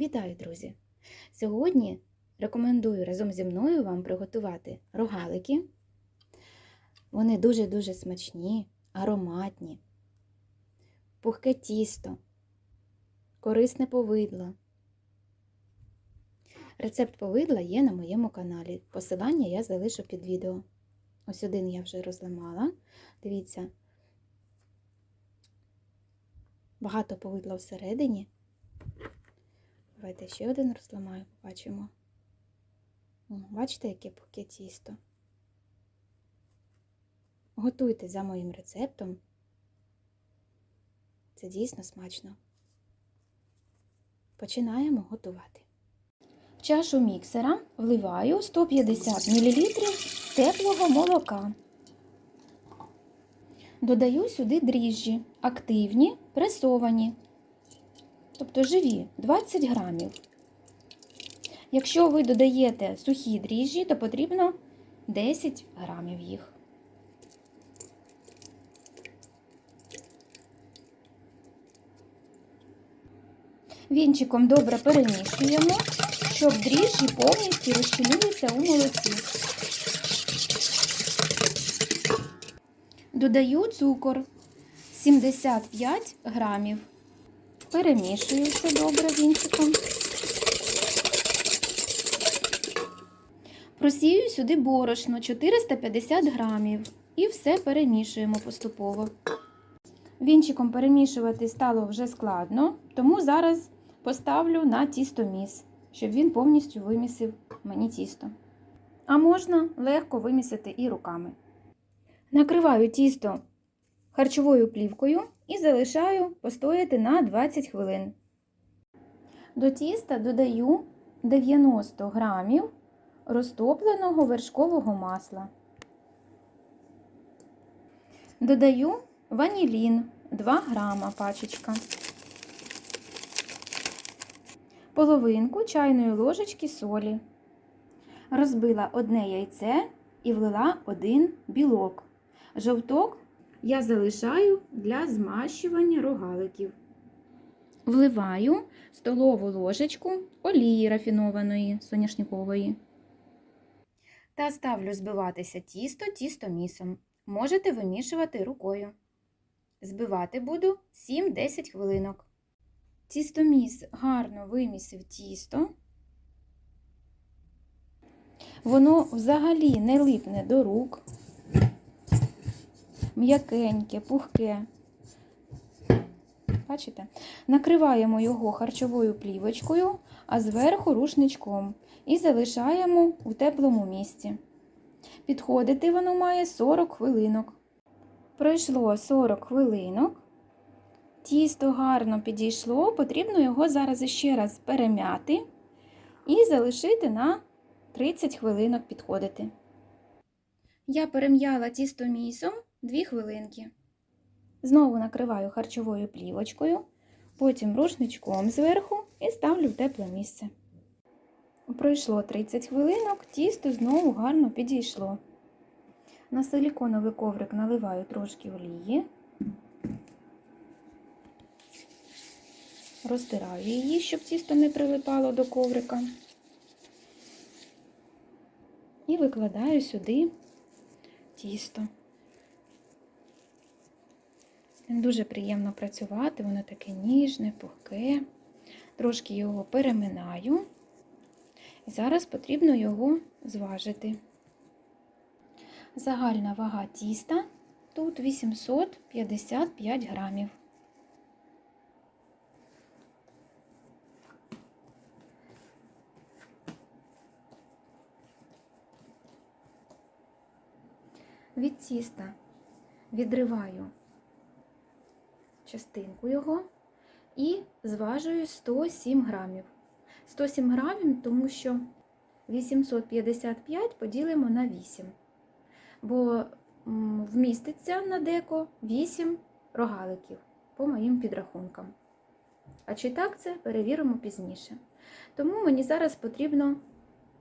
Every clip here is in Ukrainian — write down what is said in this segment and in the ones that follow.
Вітаю, друзі! Сьогодні рекомендую разом зі мною вам приготувати рогалики. Вони дуже-дуже смачні, ароматні, пухке тісто, корисне повидло. Рецепт повидла є на моєму каналі. Посилання я залишу під відео. Ось один я вже розламала. Дивіться, багато повидла всередині. Давайте ще один розламаю, побачимо. Бачите, яке пухке тісто. Готуйте за моїм рецептом. Це дійсно смачно. Починаємо готувати. В чашу міксера вливаю 150 мл теплого молока. Додаю сюди дріжджі, активні, пресовані тобто живі 20 грамів. Якщо ви додаєте сухі дріжджі, то потрібно 10 грамів їх. Вінчиком добре перемішуємо, щоб дріжджі повністю розчинилися у молоці. Додаю цукор 75 грамів. Перемішую все добре вінчиком. Просію сюди борошно 450 грамів і все перемішуємо поступово. Вінчиком перемішувати стало вже складно, тому зараз поставлю на тістоміс, щоб він повністю вимісив мені тісто. А можна легко вимісити і руками. Накриваю тісто харчовою плівкою і залишаю постояти на 20 хвилин. До тіста додаю 90 грамів розтопленого вершкового масла. Додаю ванілін 2 грама пачечка, половинку чайної ложечки солі. Розбила одне яйце і влила один білок. Жовток я залишаю для змащування рогаликів. Вливаю столову ложечку олії рафінованої соняшникової. Та ставлю збиватися тісто тістомісом. Можете вимішувати рукою. Збивати буду 7-10 хвилинок. Тістоміс гарно вимісив тісто. Воно взагалі не липне до рук м'якеньке, пухке. Бачите? Накриваємо його харчовою плівочкою, а зверху рушничком і залишаємо у теплому місці. Підходити воно має 40 хвилинок. Пройшло 40 хвилинок. Тісто гарно підійшло, потрібно його зараз ще раз перем'яти і залишити на 30 хвилинок підходити. Я перем'яла тісто місом 2 хвилинки. Знову накриваю харчовою плівочкою, потім рушничком зверху і ставлю в тепле місце. Пройшло 30 хвилинок, тісто знову гарно підійшло. На силіконовий коврик наливаю трошки олії, розтираю її, щоб тісто не прилипало до коврика. І викладаю сюди тісто. Ним дуже приємно працювати, воно таке ніжне, пухке. Трошки його переминаю. І зараз потрібно його зважити. Загальна вага тіста тут 855 грамів. Від тіста відриваю частинку його і зважую 107 грамів. 107 грамів, тому що 855 поділимо на 8, бо вміститься на деко 8 рогаликів по моїм підрахункам. А чи так це перевіримо пізніше. Тому мені зараз потрібно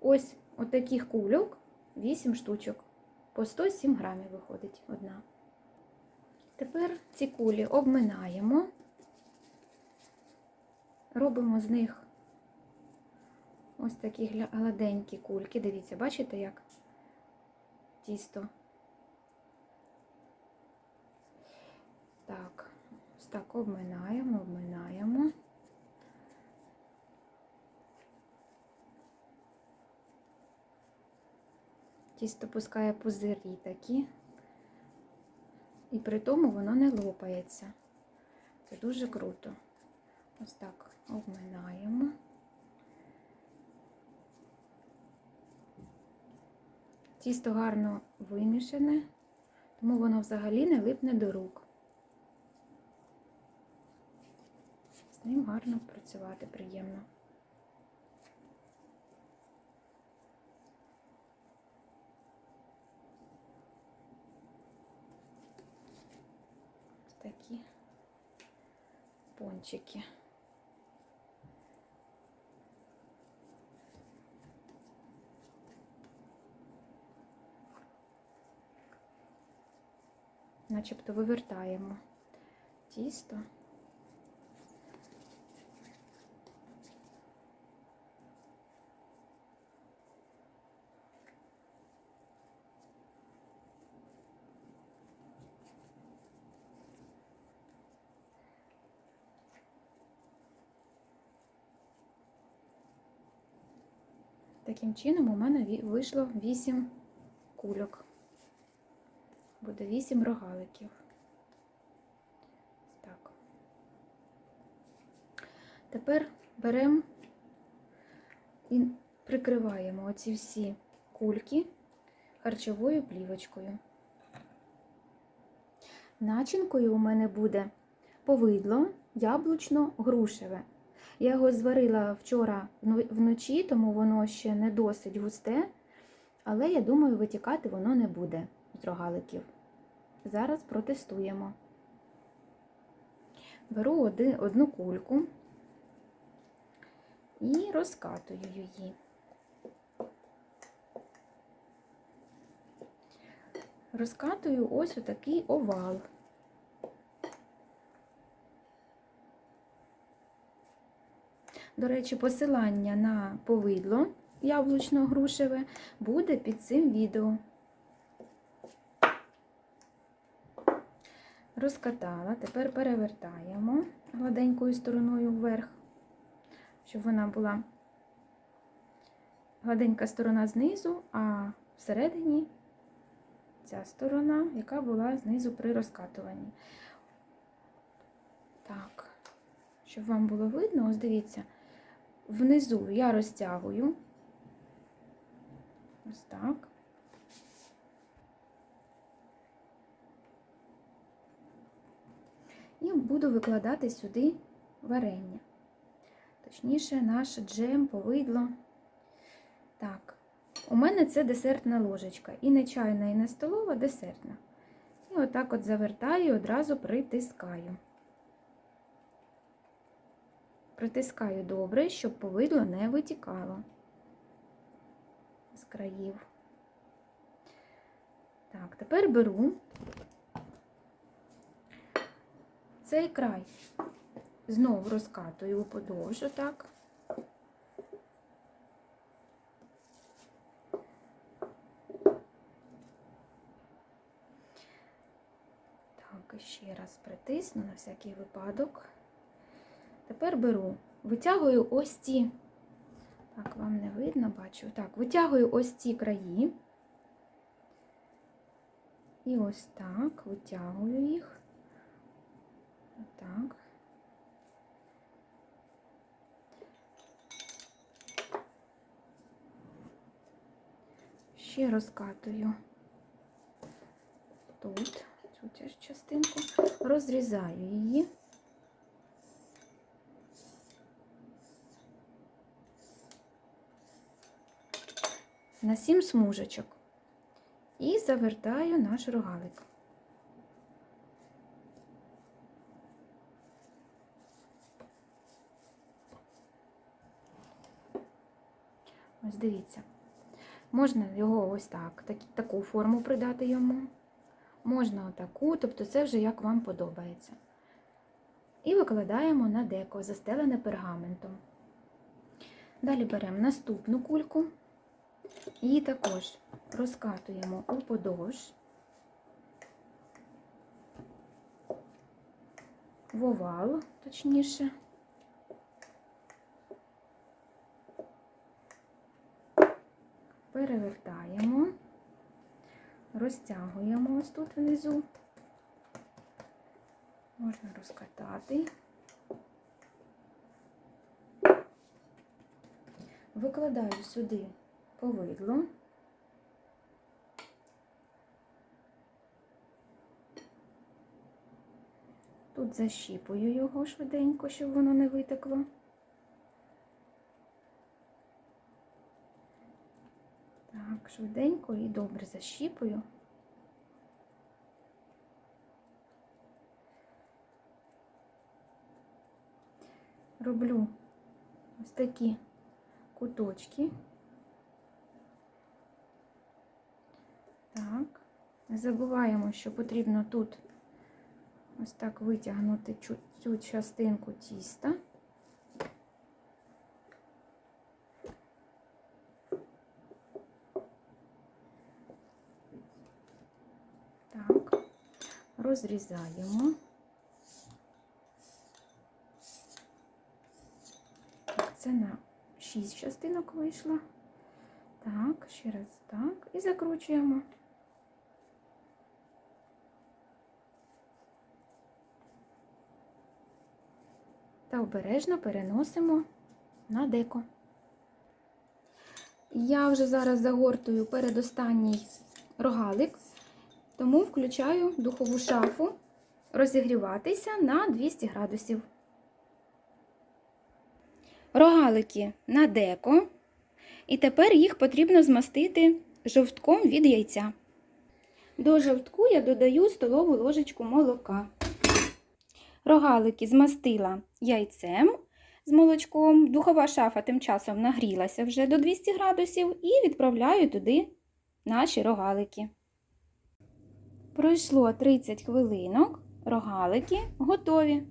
ось отаких кульок 8 штучок. По 107 грамів виходить одна. Тепер ці кулі обминаємо, робимо з них ось такі гладенькі кульки. Дивіться, бачите, як тісто. Так, ось так обминаємо, обминаємо. Тісто пускає пузирі такі, і при тому воно не лопається. Це дуже круто. Ось так обминаємо. Тісто гарно вимішане, тому воно взагалі не липне до рук. З ним гарно працювати приємно. Такі пончики. Начебто вивертаємо тісто. Таким чином у мене вийшло 8 кульок. Буде 8 рогаликів. Так. Тепер беремо і прикриваємо оці всі кульки харчовою плівочкою. Начинкою у мене буде повидло яблучно-грушеве. Я його зварила вчора вночі, тому воно ще не досить густе, але я думаю, витікати воно не буде з рогаликів. Зараз протестуємо. Беру оди- одну кульку і розкатую її. Розкатую ось отакий овал. До речі, посилання на повидло яблучно-грушеве буде під цим відео. Розкатала, тепер перевертаємо гладенькою стороною вверх, щоб вона була гладенька сторона знизу, а всередині ця сторона, яка була знизу при розкатуванні. Так, щоб вам було видно, ось дивіться, внизу я розтягую. Ось так. І буду викладати сюди варення. Точніше, наш джем, повидло. Так, у мене це десертна ложечка. І не чайна, і не столова, десертна. І отак от завертаю і одразу притискаю. Притискаю добре, щоб повидло не витікало з країв. Так, тепер беру цей край, знову розкатую подовж. Так, і ще раз притисну на всякий випадок. Тепер беру, витягую ось ці, так, вам не видно, бачу. Так, витягую ось ці краї. І ось так, витягую їх. Отак. Ще розкатую тут цю теж частинку, розрізаю її. На сім смужечок і завертаю наш рогалик. Ось дивіться. Можна його ось так, так таку форму придати йому. Можна отаку, тобто це вже як вам подобається. І викладаємо на деко, застелене пергаментом. Далі беремо наступну кульку. Її також розкатуємо у подовж. В овал, точніше. Перевертаємо, розтягуємо ось тут внизу. Можна розкатати. Викладаю сюди повидло. Тут защіпую його швиденько, щоб воно не витекло. Так, швиденько і добре защіпую. Роблю ось такі куточки. Так, не забуваємо, що потрібно тут ось так витягнути цю, частинку тіста. Так, розрізаємо. Це на 6 частинок вийшло. Так, ще раз так. І закручуємо. Обережно переносимо на деко. Я вже зараз загортую передостанній рогалик, тому включаю духову шафу розігріватися на 200 градусів. Рогалики на деко. І тепер їх потрібно змастити жовтком від яйця. До жовтку я додаю столову ложечку молока. Рогалики змастила яйцем з молочком. Духова шафа тим часом нагрілася вже до 200 градусів і відправляю туди наші рогалики. Пройшло 30 хвилинок, рогалики готові.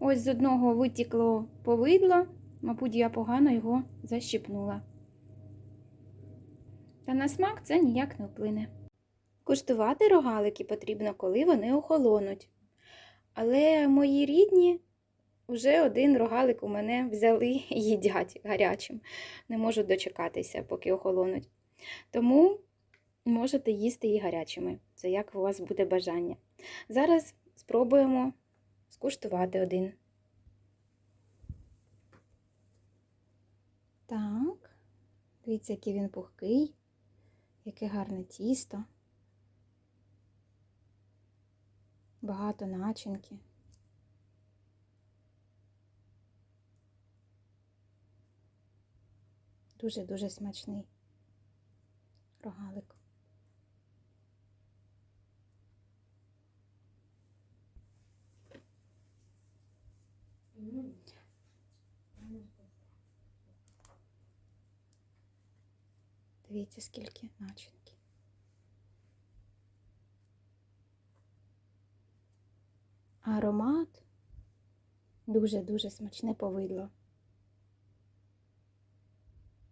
Ось з одного витікло повидло, мабуть, я погано його защіпнула. Та на смак це ніяк не вплине. Куштувати рогалики потрібно, коли вони охолонуть. Але мої рідні вже один рогалик у мене взяли і їдять гарячим. Не можуть дочекатися, поки охолонуть. Тому можете їсти і гарячими. Це як у вас буде бажання. Зараз спробуємо скуштувати один. Так, дивіться, який він пухкий, яке гарне тісто. Багато начинки. Дуже-дуже смачний рогалик. Дивіться, скільки начинки. Аромат дуже-дуже смачне повидло.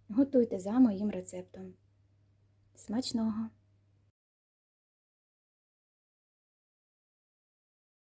Готуйте за моїм рецептом. Смачного!